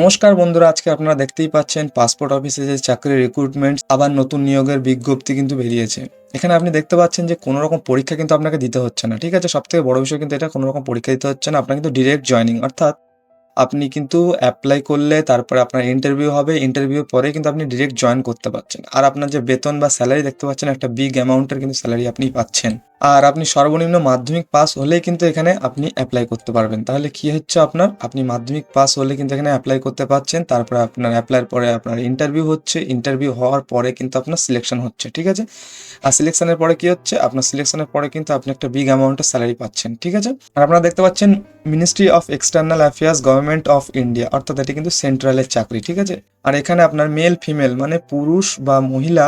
নমস্কার বন্ধুরা, আজকে আপনারা দেখতেই পাচ্ছেন পাসপোর্ট অফিসে যে চাকরির রিক্রুটমেন্ট আবার নতুন নিয়োগের বিজ্ঞপ্তি কিন্তু বেরিয়েছে। এখানে আপনি দেখতে পাচ্ছেন যে কোনো রকম পরীক্ষা কিন্তু আপনাকে দিতে হচ্ছে না, ঠিক আছে? সব থেকে বড় বিষয় কিন্তু এটা, কোনো রকম পরীক্ষা দিতে হচ্ছে না, আপনার কিন্তু ডিরেক্ট জয়নিং অর্থাৎ আপনি কিন্তু অ্যাপ্লাই করলে তারপরে আপনার ইন্টারভিউ হবে ইন্টারভিউ পরে কিন্তু আপনি ডিরেক্ট জয়েন করতে পারছেন। আর আপনার যে বেতন বা স্যালারি দেখতে পাচ্ছেন, একটা বিগ অ্যামাউন্টের কিন্তু স্যালারি আপনি পাচ্ছেন। আর আপনি সর্বনিম্ন মাধ্যমিক পাস হলেই কিন্তু এখানে আপনি অ্যাপ্লাই করতে পারবেন। তাহলে কি হচ্ছে আপনার? আপনি মাধ্যমিক পাস হলে কিন্তু এখানে অ্যাপ্লাই করতে পারছেন। তারপরে আপনার অ্যাপ্লাইয়ের পরে আপনার ইন্টারভিউ হচ্ছে। ইন্টারভিউ হওয়ার পরে কিন্তু আপনার সিলেকশন হচ্ছে, ঠিক আছে? আর সিলেকশনের পরে কি হচ্ছে? আপনার সিলেকশনের পরে কিন্তু আপনি একটা বিগ অ্যামাউন্টের স্যালারি পাচ্ছেন, ঠিক আছে? আর আপনারা দেখতে পাচ্ছেন ministry of external affairs government of India অর্থাৎ এটি কিন্তু সেন্ট্রালের চাকরি, ঠিক আছে? আর এখানে আপনার মেল ফিমেল মানে পুরুষ বা মহিলা,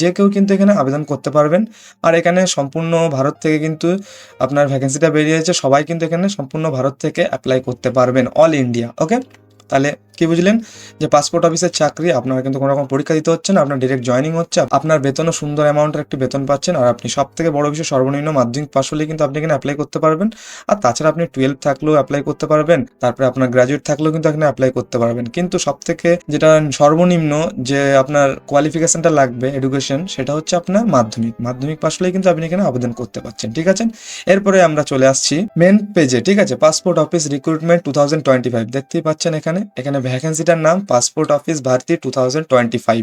যে কেউ কিন্তু এখানে আবেদন করতে পারবেন। আর এখানে সম্পূর্ণ ভারত থেকে কিন্তু আপনার ভ্যাকেন্সিটা বেরিয়েছে, সবাই কিন্তু এখানে সম্পূর্ণ ভারত থেকে অ্যাপ্লাই করতে পারবেন অল ইন্ডিয়া ওকে তাহলে কি বুঝলেন? যে পাসপোর্ট অফিসের চাকরি আপনার কিন্তু কোনো রকম পরীক্ষা দিতে হচ্ছে না, আপনার ডিরেক্ট জয়নিং হচ্ছে, আপনার বেতনও সুন্দর অ্যামাউন্টের একটি বেতন পাচ্ছেন, আর আপনি সব থেকে বড় বিষয়, সর্বনিম্ন মাধ্যমিক পাশ হলে কিন্তু আপনি এখানে অ্যাপ্লাই করতে পারবেন। আর তাছাড়া আপনি টুয়েলভ থাকলেও অ্যাপ্লাই করতে পারবেন, তারপরে আপনার গ্রাজুয়েট থাকলেও কিন্তু এখানে অ্যাপ্লাই করতে পারবেন। কিন্তু সব থেকে যেটা সর্বনিম্ন যে আপনার কোয়ালিফিকেশনটা লাগবে এডুকেশন সেটা হচ্ছে আপনার মাধ্যমিক। মাধ্যমিক পাশ হলেই কিন্তু আপনি এখানে আবেদন করতে পারছেন, ঠিক আছে? এরপরে আমরা চলে আসছি মেন পেজে ঠিক আছে? Passport office recruitment two thousand twenty five দেখতেই পাচ্ছেন এখানে। এখানে ভ্যাকেন্সিটার নাম পাসপোর্ট অফিস ভারতী টু থাউজেন্ড টোয়েন্টি ফাইভ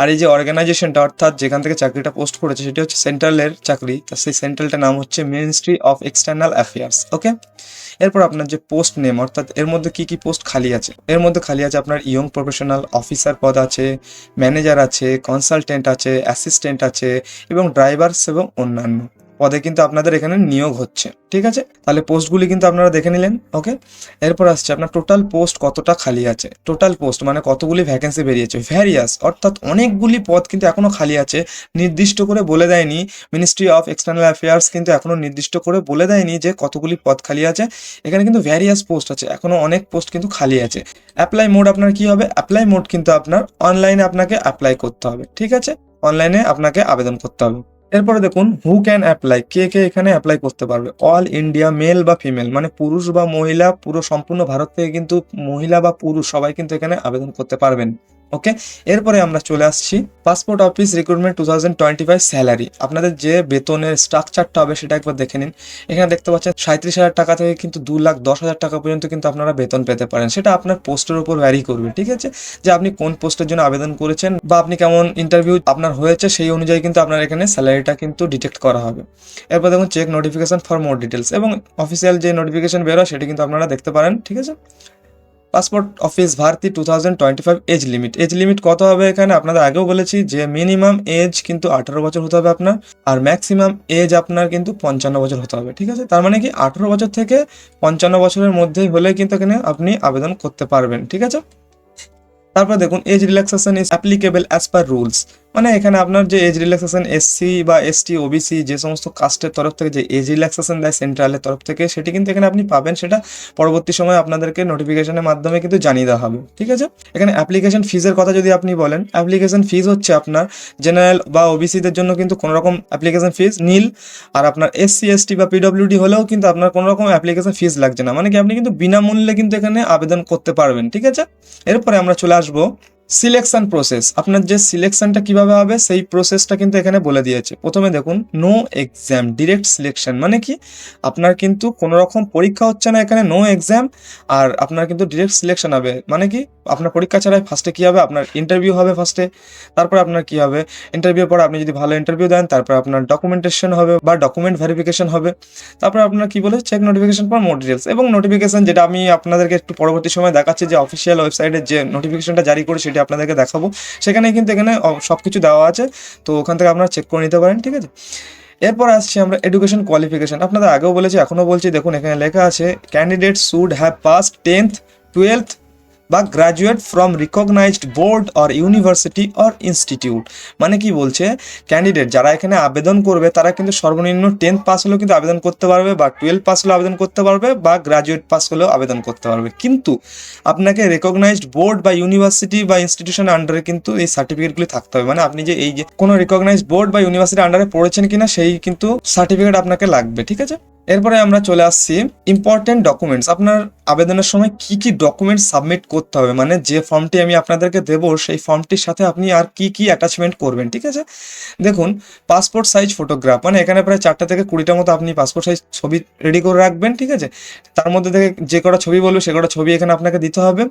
আর এই যে অর্গানাইজেশনটা অর্থাৎ যেখান থেকে চাকরিটা পোস্ট করেছে, সেটি হচ্ছে সেন্ট্রালের চাকরি। তা সেই সেন্ট্রালটার নাম হচ্ছে ministry of external affairs okay এরপর আপনার যে পোস্ট নেম অর্থাৎ এর মধ্যে কি কি পোস্ট খালি আছে? এর মধ্যে খালি আছে আপনার ইয়ং প্রফেশনাল অফিসার পদ আছে ম্যানেজার আছে কনসালটেন্ট আছে অ্যাসিস্ট্যান্ট আছে, এবং ড্রাইভার্স এবং অন্যান্য। পদে কিন্তু আপনাদের এখানে নিয়োগ হচ্ছে, ঠিক আছে? তাহলে পোস্টগুলি কিন্তু আপনারা দেখে নিলেন ওকে এরপর আসছে আপনার টোটাল পোস্ট কতটা খালি আছে? টোটাল পোস্ট মানে কতগুলি ভ্যাকেন্সি বেরিয়েছে? ভ্যারিয়াস অর্থাৎ অনেকগুলি পদ কিন্তু এখনও খালি আছে, নির্দিষ্ট করে বলে দেয়নি। মিনিস্ট্রি অফ এক্সটার্নাল অ্যাফেয়ার্স কিন্তু এখনও নির্দিষ্ট করে বলে দেয়নি যে কতগুলি পদ খালি আছে। এখানে কিন্তু ভ্যারিয়াস পোস্ট আছে এখনও অনেক পোস্ট কিন্তু খালি আছে। অ্যাপ্লাই মোড আপনার কি হবে? অ্যাপ্লাই মোড কিন্তু আপনার অনলাইনে আপনাকে অ্যাপ্লাই করতে হবে, ঠিক আছে? অনলাইনে আপনাকে আবেদন করতে হবে। এরপরে দেখুন হু ক্যান অ্যাপ্লাই কে কে এখানে অ্যাপ্লাই করতে পারবে? অল ইন্ডিয়া মেল বা ফিমেল মানে পুরুষ বা মহিলা, পুরো সম্পূর্ণ ভারত থেকে কিন্তু মহিলা বা পুরুষ সবাই কিন্তু এখানে আবেদন করতে পারবেন। ওকে এরপরে আমরা চলে আসছি passport office recruitment two thousand twenty five salary আপনাদের যে বেতনের স্ট্রাকচারটা হবে সেটা একবার দেখে নিন। এখানে দেখতে পাচ্ছেন সাঁত্রিশ হাজার টাকা থেকে কিন্তু দু লাখ দশ হাজার টাকা পর্যন্ত কিন্তু আপনারা বেতন পেতে পারেন। সেটা আপনার পোস্টের উপর ভ্যারি করবে, ঠিক আছে? যে আপনি কোন পোস্টের জন্য আবেদন করেছেন বা আপনি কেমন ইন্টারভিউ আপনার হয়েছে সেই অনুযায়ী কিন্তু আপনার এখানে স্যালারিটা কিন্তু ডিটেক্ট করা হবে। এরপর দেখুন check notification for more details এবং অফিসিয়াল যে নোটিফিকেশন বেরোয় সেটি কিন্তু আপনারা দেখতে পারেন, ঠিক আছে? Passport office Bharati two thousand twenty five age limit age limit কত হবে এখানে? আপনাদের আগেও বলেছি যে মিনিমাম এজ কিন্তু আঠারো বছর হতে হবে আপনার, আর ম্যাক্সিমাম এজ আপনার কিন্তু পঞ্চান্ন বছর হতে হবে, ঠিক আছে? তার মানে কি আঠারো বছর থেকে পঞ্চান্ন বছরের মধ্যেই হলে কিন্তু এখানে আপনি আবেদন করতে পারবেন, ঠিক আছে? তারপর দেখুন age relaxation is applicable as per rules মানে এখানে আপনার যে এজ রিল্যাক্সেশন এসসি বা এসটি ওবিসি যে সমস্ত কাস্টের তরফ থেকে যে এজ রিল্যাক্সেশন দেয় সেন্ট্রালের তরফ থেকে, সেটি কিন্তু এখানে আপনি পাবেন, সেটা পরবর্তী সময় আপনাদেরকে নোটিফিকেশনের মাধ্যমে কিন্তু জানিয়ে দেওয়া হবে, ঠিক আছে? এখানে অ্যাপ্লিকেশন ফিজের কথা যদি আপনি বলেন অ্যাপ্লিকেশন ফিজ হচ্ছে আপনার জেনারেল বা ওবিসিদের জন্য কিন্তু কোনো রকম অ্যাপ্লিকেশন ফিজ নীল, আর আপনার এসসি এসটি বা পিডব্লিউডি হলেও কিন্তু আপনার কোনো রকম অ্যাপ্লিকেশন ফিজ লাগছে না। মানে কি আপনি কিন্তু বিনামূল্যে কিন্তু এখানে আবেদন করতে পারবেন, ঠিক আছে? এরপরে আমরা চলে আসব। সিলেকশন প্রসেস আপনার যে সিলেকশনটা কীভাবে হবে, সেই প্রসেসটা কিন্তু এখানে বলে দিয়েছে। প্রথমে দেখুন নো এক্সাম ডিরেক্ট সিলেকশন মানে কি? আপনার কিন্তু কোনো রকম পরীক্ষা হচ্ছে না এখানে নো এক্সাম আর আপনার কিন্তু ডিরেক্ট সিলেকশন হবে। মানে কি? আপনার পরীক্ষা ছাড়াই ফার্স্টে কী হবে? আপনার ইন্টারভিউ হবে ফার্স্টে তারপর আপনার কি হবে? ইন্টারভিউ পর আপনি যদি ভালো ইন্টারভিউ দেন, তারপর আপনার ডকুমেন্টেশন হবে বা ডকুমেন্ট ভেরিফিকেশন হবে। তারপর আপনার কি বলে? চেক নোটিফিকেশন পর মোর ডিটেলস এবং নোটিফিকেশন যেটা আমি আপনাদেরকে একটু পরবর্তী সময় দেখাচ্ছি যে অফিসিয়াল ওয়েবসাইটে যে নোটিফিকেশনটা জারি করে সেটা আপনাদেরকে দেখাবো। সেখানে কিন্তু এখানে সব কিছু দেওয়া আছে। তো ওখান থেকে আপনারা চেক করে নিতে পারেন, ঠিক আছে? এরপর আসছি আমরা এডুকেশন কোয়ালিফিকেশান আপনাদের আগেও বলেছি, এখনও বলছি, দেখুন এখানে লেখা আছে candidate should have pass tenth twelfth বা graduate from recognised board or university or institute মানে কি বলছে? ক্যান্ডিডেট যারা এখানে আবেদন করবে, তারা কিন্তু সর্বনিম্ন টেন্থ পাস হলেও কিন্তু আবেদন করতে পারবে বা টুয়েলভ পাস হলেও আবেদন করতে পারবে বা গ্র্যাজুয়েট পাস হলেও আবেদন করতে পারবে। কিন্তু আপনাকে রেকগনাইজড বোর্ড বা ইউনিভার্সিটি বা ইনস্টিটিউশনের আন্ডারে কিন্তু এই সার্টিফিকেটগুলি থাকতে হবে। মানে আপনি যে এই যে কোনো রিকগনাইজড বোর্ড বা ইউনিভার্সিটির আন্ডারে পড়েছেন কিনা, সেই কিন্তু সার্টিফিকেট আপনাকে লাগবে, ঠিক আছে? এরপরে আমরা চলে আসছি ইম্পর্টেন্ট ডকুমেন্টস আপনার আবেদনের সময় কি কি ডকুমেন্টস সাবমিট করতে হবে? মানে যে ফর্মটি আমি আপনাদেরকে দেবো, সেই ফর্মটির সাথে আপনি আর কি কি অ্যাটাচমেন্ট করবেন, ঠিক আছে? দেখুন পাসপোর্ট সাইজ ফটোগ্রাফ মানে এখানে প্রায় চারটা থেকে কুড়িটা মতো আপনি পাসপোর্ট সাইজ ছবি রেডি করে রাখবেন, ঠিক আছে? তার মধ্যে থেকে যে কটা ছবি বলবে, সে কটা ছবি এখানে আপনাকে দিতে হবে।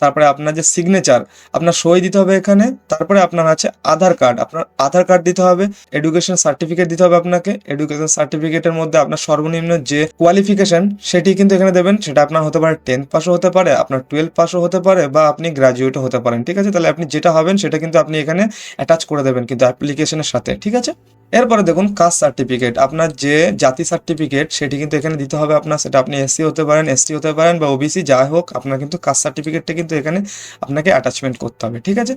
তারপরে আপনার যে সিগনেচার আপনার সই দিতে হবে এখানে। তারপরে আপনার আছে আধার কার্ড আপনার আধার কার্ড দিতে হবে এডুকেশন সার্টিফিকেট দিতে হবে আপনাকে। এডুকেশন সার্টিফিকেটের মধ্যে আপনার সর্বনিম্ন যে কোয়ালিফিকেশন সেটি কিন্তু এখানে দেবেন, সেটা আপনার হতে পারে টেন্থ পাসও হতে পারে, আপনার টুয়েলভ পাসও হতে পারে বা আপনি গ্রাজুয়েটও হতে পারেন। ঠিক আছে? তাহলে আপনি যেটা হবেন সেটা কিন্তু আপনি এখানে অ্যাটাচ করে দেবেন কিন্তু অ্যাপ্লিকেশনের সাথে। ঠিক আছে? এরপরে দেখুন কাস্ট সার্টিফিকেট আপনার যে জাতি সার্টিফিকেট সেটি কিন্তু এখানে দিতে হবে আপনার। সেটা আপনি এসসি হতে পারেন এসটি হতে পারেন বা ওবিসি যাই হোক, আপনার কিন্তু কাস্ট সার্টিফিকেটটা কিন্তু এখানে আপনাকে অ্যাটাচমেন্ট করতে হবে, ঠিক আছে?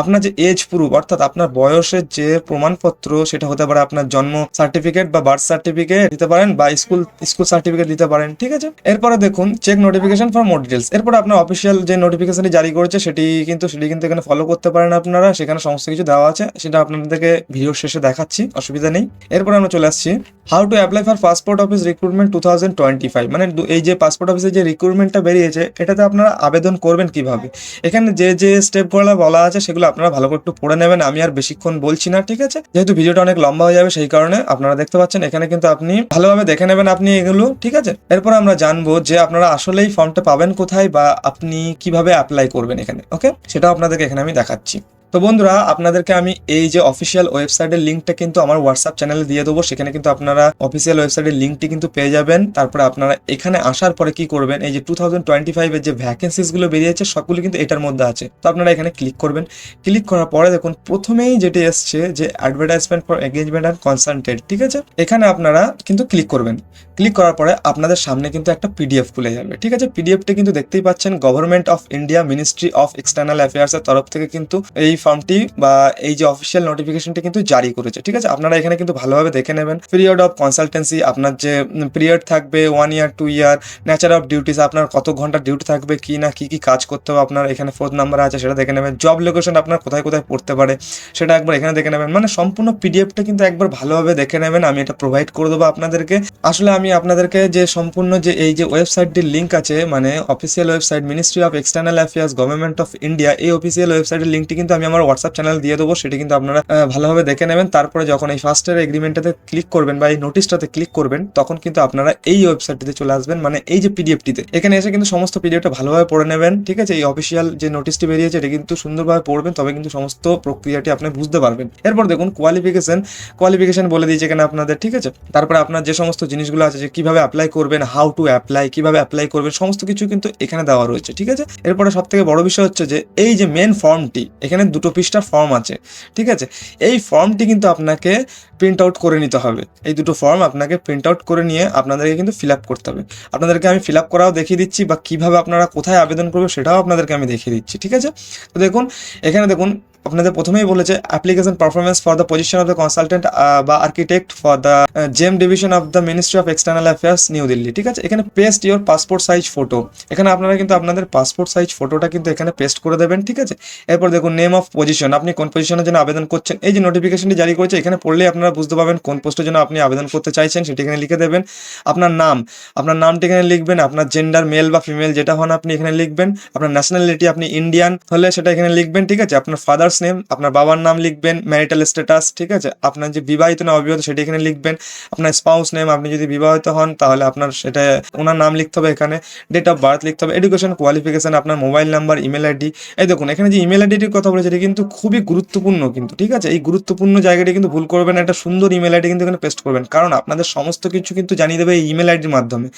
আপনার যে এজ প্রুফ অর্থাৎ আপনার বয়সের যে প্রমাণপত্র, সেটা হতে পারে আপনার জন্ম সার্টিফিকেট বা বার্থ সার্টিফিকেট দিতে পারেন বা স্কুল স্কুল সার্টিফিকেট দিতে পারেন, ঠিক আছে? এরপরে দেখুন check notification for more details এরপর আপনার অফিসিয়াল যে নোটিফিকেশনটি জারি করেছে, সেটি কিন্তু সেটি কিন্তু এখানে ফলো করতে পারেন আপনারা। সেখানে সমস্ত কিছু দেওয়া আছে। সেটা আপনাদেরকে ভিডিও শেষে দেখাচ্ছি। অসুবিধা নেই। এরপর আমরা চলে আসছি how to apply for passport office recruitment two thousand twenty five মানে এই যে পাসপোর্ট অফিসের যে রিক্রুটমেন্টটা বেরিয়েছে, এটাতে আপনারা আবেদন করবেন কীভাবে? এখানে যে যে স্টেপগুলো বলা আছে, সেগুলো আপনারা ভালো করে একটু পড়ে নেবেন। আমি আর বেশিক্ষণ বলছি না, ঠিক আছে? যেহেতু ভিডিওটা অনেক লম্বা হয়ে যাবে, সেই কারণে আপনারা দেখতে পাচ্ছেন, এখানে কিন্তু আপনি ভালোভাবে দেখে নেবেন আপনি এগুলো, ঠিক আছে? এরপর আমরা জানব যে আপনারা আসলেই ফর্মটা পাবেন কোথায় বা আপনি কীভাবে অ্যাপ্লাই করবেন এখানে ওকে সেটাও আপনাদেরকে এখানে আমি দেখাচ্ছি। তো বন্ধুরা, আপনাদেরকে আমি এই যে অফিসিয়াল ওয়েবসাইটের লিঙ্কটা কিন্তু আমার হোয়াটসঅ্যাপ চ্যানেলে দিয়ে দেবো। সেখানে কিন্তু আপনারা অফিসিয়াল ওয়েবসাইটের লিঙ্কটি কিন্তু পেয়ে যাবেন। তারপরে আপনারা এখানে আসার পরে কি করবেন, এই যে টু থাউজেন্ড টোয়েন্টি ফাইভের যে ভ্যাকেন্সিসগুলো বেরিয়েছে, সবগুলো কিন্তু এটার মধ্যে আছে। তো আপনারা এখানে ক্লিক করবেন। ক্লিক করার পরে দেখুন, প্রথমেই যেটি এসছে যে advertisement for engagement and consultant ঠিক আছে? এখানে আপনারা কিন্তু ক্লিক করবেন। ক্লিক করার পরে আপনাদের সামনে কিন্তু একটা পিডিএফ খুলে যাবে। ঠিক আছে? পিডিএফটি কিন্তু দেখতেই পাচ্ছেন government of India ministry of external অ্যাফেয়ার্সের তরফ থেকে কিন্তু এই ফর্মটি বা এই যে অফিসিয়াল নোটিফিকেশনটি কিন্তু জারি করেছে। ঠিক আছে? আপনারা এখানে কিন্তু ভালোভাবে দেখে নেবেন। পিরিয়ড অফ কনসালটেন্সি আপনার যে পিরিয়ড থাকবে one year two year nature of duties আপনার কত ঘণ্টা ডিউটি থাকবে, কি না কি কি কাজ করতে হবে, আপনার এখানে ফোর্থ নাম্বার আছে, সেটা দেখে নেবেন। জব লোকেশন আপনার কোথায় কোথায় পড়তে পারে, সেটা একবার এখানে দেখে নেবেন। মানে সম্পূর্ণ পিডিএফটা কিন্তু একবার ভালোভাবে দেখে নেবেন। আমি এটা প্রোভাইড করে দেবো আপনাদেরকে। আসলে আমি আপনাদেরকে যে সম্পূর্ণ যে এই যে ওয়েবসাইটটির লিঙ্ক আছে মানে official website ministry of external affairs government of India এই অফিসিয়াল ওয়েবসাইটের লিঙ্কটি কিন্তু আমি আমার হোয়াটসঅ্যাপ চ্যানেল দিয়ে দেবো। সেটি কিন্তু আপনারা ভালোভাবে দেখে নেবেন। তারপরে যখন এই ফার্স্টের এগ্রিমেন্টটাতে ক্লিক করবেন বা এই নোটিশটাতে ক্লিক করবেন, তখন কিন্তু আপনারা এই ওয়েবসাইটটিতে চলে আসবেন মানে এই যে পিডিএফটিতে এখানে এসে কিন্তু সমস্ত পিডিএফটা ভালোভাবে পড়ে নেবেন, ঠিক আছে? এই অফিসিয়াল যে নোটিশটি বেরিয়েছে, এটা কিন্তু সুন্দরভাবে পড়বেন, তবে কিন্তু সমস্ত প্রক্রিয়াটি আপনি বুঝতে পারবেন। এরপর দেখুন কোয়ালিফিকেশন কোয়ালিফিকেশন বলে দিয়েছে এখানে আপনাদের, ঠিক আছে? তারপরে আপনার যে সমস্ত জিনিসগুলো আছে যে কীভাবে অ্যাপ্লাই করবেন হাউ টু অ্যাপ্লাই কীভাবে অ্যাপ্লাই করবেন, সমস্ত কিছু কিন্তু এখানে দেওয়া রয়েছে, ঠিক আছে? এরপরে সব থেকে বড় বিষয় হচ্ছে যে, এই যে মেন ফর্মটি এখানে দুটো পৃষ্ঠার ফর্ম আছে, ঠিক আছে? এই ফর্মটি কিন্তু আপনাকে প্রিন্ট আউট করে নিতে হবে। এই দুটো ফর্ম আপনাকে প্রিন্ট আউট করে নিয়ে আপনাদেরকে কিন্তু ফিল আপ করতে হবে। আপনাদেরকে আমি ফিল আপ করাও দেখিয়ে দিচ্ছি বা কীভাবে আপনারা কোথায় আবেদন করবে সেটাও আপনাদেরকে আমি দেখিয়ে দিচ্ছি, ঠিক আছে? তো দেখুন, এখানে দেখুন আপনাদের প্রথমেই বলেছে application performance for the position of the consultant বা architect for the gem division of the ministry of external affairs New Delhi ঠিক আছে? এখানে paste your passport size photo এখানে আপনারা কিন্তু আপনাদের পাসপোর্ট সাইজ ফটোটা কিন্তু এখানে পেস্ট করে দেবেন, ঠিক আছে? এরপর দেখুন নেম অফ পজিশন আপনি কোন পজিশনের জন্য আবেদন করছেন? এই যে নোটিফিকেশনটি জারি করেছে, এখানে পড়লেই আপনারা বুঝতে পারবেন কোন পোস্টের জন্য আপনি আবেদন করতে চাইছেন, সেটি এখানে লিখে দেবেন। আপনার নাম, আপনার নামটি এখানে লিখবেন, আপনার জেন্ডার মেল বা ফিমেল যেটা হন আপনি এখানে লিখবেন। আপনার ন্যাশনালিটি আপনি ইন্ডিয়ান হলে সেটা এখানে লিখবেন, ঠিক আছে? আপনার ফাদার্স নেম আপনার বাবার নাম লিখবেন ম্যারিটাল স্ট্যাটাস ঠিক আছে? আপনার যে বিবাহিত না অবিবাহিত সেটা এখানে লিখবেন। আপনার স্পাউস নেম আপনি যদি বিবাহিত হন, তাহলে আপনার সেটা, ওনার নাম লিখতে হবে এখানে ডেট অফ বার্থ লিখতে হবে এডুকেশন কোয়ালিফিকেশন আপনার মোবাইল নাম্বার ইমেল আইডি এই দেখুন, এখানে যে ইমেল আইডিটির কথা বলেছে, এটা কিন্তু খুবই গুরুত্বপূর্ণ কিন্তু, ঠিক আছে? এই গুরুত্বপূর্ণ জায়গাটি কিন্তু ভুল করবেন একটা সুন্দর ইমেল আইডি কিন্তু এখানে পেস্ট করবেন। কারণ আপনাদের সমস্ত কিছু কিন্তু জানিয়ে দেবে এই ইমেল আইডির মাধ্যমে।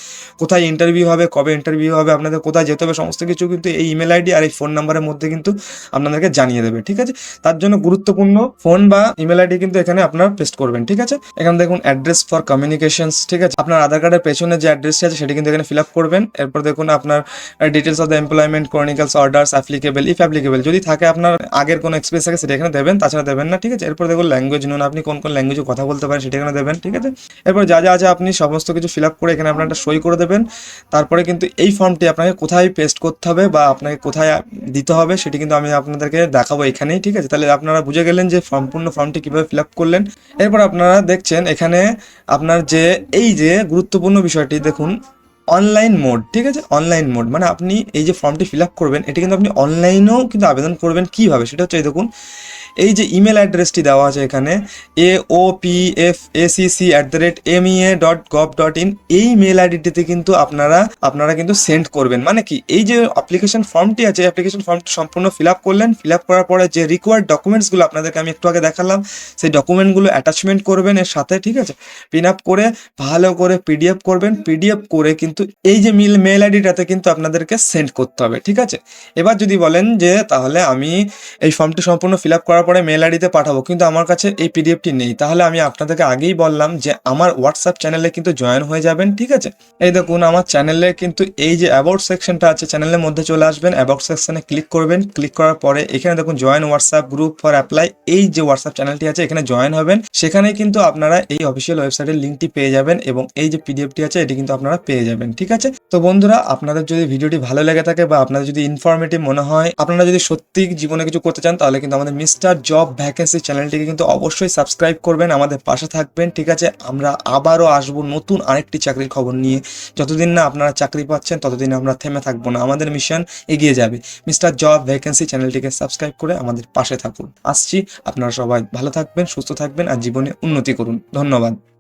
কোথায় ইন্টারভিউ হবে, কবে ইন্টারভিউ হবে, আপনাদের কোথায় যেতে হবে, সমস্ত কিছু কিন্তু এই ইমেল আইডি আর এই ফোন নাম্বারের মধ্যে কিন্তু আপনাদেরকে জানিয়ে দেবে, ঠিক আছে? তার জন্য গুরুত্বপূর্ণ ফোন বা ইমেল আইডি কিন্তু এখানে আপনারা পেস্ট করবেন, ঠিক আছে? এখানে দেখুন অ্যাড্রেস ফর কমিউনিকেশনস ঠিক আছে? আপনার আধার কার্ডের পেছনে যে অ্যাড্রেসটি আছে, সেটি কিন্তু এখানে ফিল আপ করবেন। এরপর দেখুন আপনার details of the employment chronicles orders applicable if applicable যদি থাকে আপনার আগের কোনো এক্সপিরিয়েন্স থাকে, সেটা এখানে দেবেন, তাছাড়া দেবেন না, ঠিক আছে? এরপর দেখুন ল্যাঙ্গুয়েজ নুন, আপনি কোন কোন ল্যাঙ্গুয়েজে কথা বলতে পারেন, সেটা এখানে দেবেন, ঠিক আছে? এরপর যা যা আছে, আপনি সমস্ত কিছু ফিল আপ করে এখানে আপনার একটা সই করে দেবেন। তারপরে কিন্তু এই ফর্মটি আপনাকে কোথায় পেস্ট করতে হবে বা আপনাকে কোথায় দিতে হবে, সেটি কিন্তু আমি আপনাদেরকে দেখাবো এখানে। নেই, ঠিক আছে? তাহলে আপনারা বুঝে গেলেন যে সম্পূর্ণ ফর্মটি কীভাবে ফিল আপ করলেন। এরপর আপনারা দেখছেন এখানে আপনার যে, এই যে গুরুত্বপূর্ণ বিষয়টি, দেখুন অনলাইন মোড ঠিক আছে? অনলাইন মোড মানে আপনি এই যে ফর্মটি ফিল আপ করবেন, এটি কিন্তু আপনি অনলাইনেও কিন্তু আবেদন করবেন কীভাবে? সেটা হচ্ছে দেখুন এই যে ইমেল অ্যাড্রেসটি দেওয়া আছে এখানে A O P F A C C at the rate M E A dot gov dot in এই মেল আইডিটিতে কিন্তু আপনারা আপনারা কিন্তু সেন্ড করবেন। মানে কি? এই যে অ্যাপ্লিকেশন ফর্মটি আছে অ্যাপ্লিকেশন ফর্মটি সম্পূর্ণ ফিল আপ করলেন। ফিল আপ করার পরে যে রিকোয়ার্ড ডকুমেন্টসগুলো আপনাদেরকে আমি একটু আগে দেখালাম, সেই ডকুমেন্টগুলো অ্যাটাচমেন্ট করবেন এর সাথে, ঠিক আছে? পিন আপ করে, ভালো করে পিডিএফ করবেন। পিডিএফ করে কিন্তু এই যে মিল মেল আইডিটাতে কিন্তু আপনাদেরকে সেন্ড করতে হবে, ঠিক আছে? এবার যদি বলেন যে তাহলে আমি এই ফর্মটি সম্পূর্ণ ফিল আপ করার পরে মেল আইডিতে পাঠাবো, কিন্তু আমার কাছে এই পিডিএফটি নেই। তাহলে আমি আপনাদেরকে আগেই বললাম যে আমার হোয়াটসঅ্যাপ চ্যানেলে কিন্তু জয়েন হয়ে যাবেন, ঠিক আছে? এই দেখুন, আমার চ্যানেলে কিন্তু এই যে অ্যাবাউট সেকশনটা আছে চ্যানেলের মধ্যে চলে আসবেন অ্যাবাউট সেকশনে ক্লিক করবেন। ক্লিক করার পরে এখানে দেখুন join WhatsApp group for apply এই যে হোয়াটসঅ্যাপ চ্যানেলটি আছে, এখানে জয়েন হবেন। সেখানে কিন্তু আপনারা এই অফিসিয়াল ওয়েবসাইটের লিঙ্কটি পেয়ে যাবেন এবং এই যে পিডিএফটি আছে, এটি কিন্তু আপনারা পেয়ে যাবেন, ঠিক আছে? তো বন্ধুরা, আপনাদের যদি ভিডিওটি ভালো লেগে থাকে বা আপনাদের যদি ইনফরমেটিভ মনে হয়, আপনারা যদি সত্যি জীবনে কিছু করতে চান, তাহলে কিন্তু আমাদের মিস্টার জব ভ্যাকেন্সি চ্যানেলটিকে কিন্তু অবশ্যই সাবস্ক্রাইব করবেন, আমাদের পাশে থাকবেন, ঠিক আছে? আমরা আবারও আসব নতুন আরেকটি চাকরির খবর নিয়ে। যতদিন না আপনারা চাকরি পাচ্ছেন, ততদিন আমরা থেমে থাকব না। আমাদের মিশন এগিয়ে যাবে। মিস্টার জব ভ্যাকেন্সি চ্যানেলটিকে সাবস্ক্রাইব করে আমাদের পাশে থাকুন। আসছি। আপনারা সবাই ভালো থাকবেন, সুস্থ থাকবেন, আর জীবনে উন্নতি করুন। ধন্যবাদ।